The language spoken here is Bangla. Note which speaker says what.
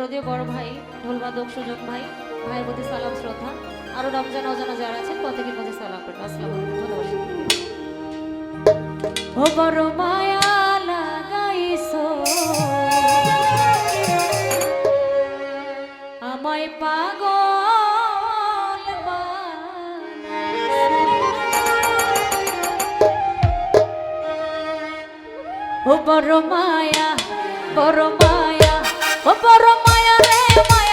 Speaker 1: শ্রদ্ধীয় বড় ভাই ঢোলবাদক সুযোগ ভাই, ভাইয়ের প্রতি সালাম, শ্রদ্ধা। আরও রমজান অজানা যারা আছেন, প্রত্যেকের প্রতি সালাম করবেন। আসসালাম ও বড় মায়া আমায় পাগল বড় মায়া বড় মায়া Yeah, my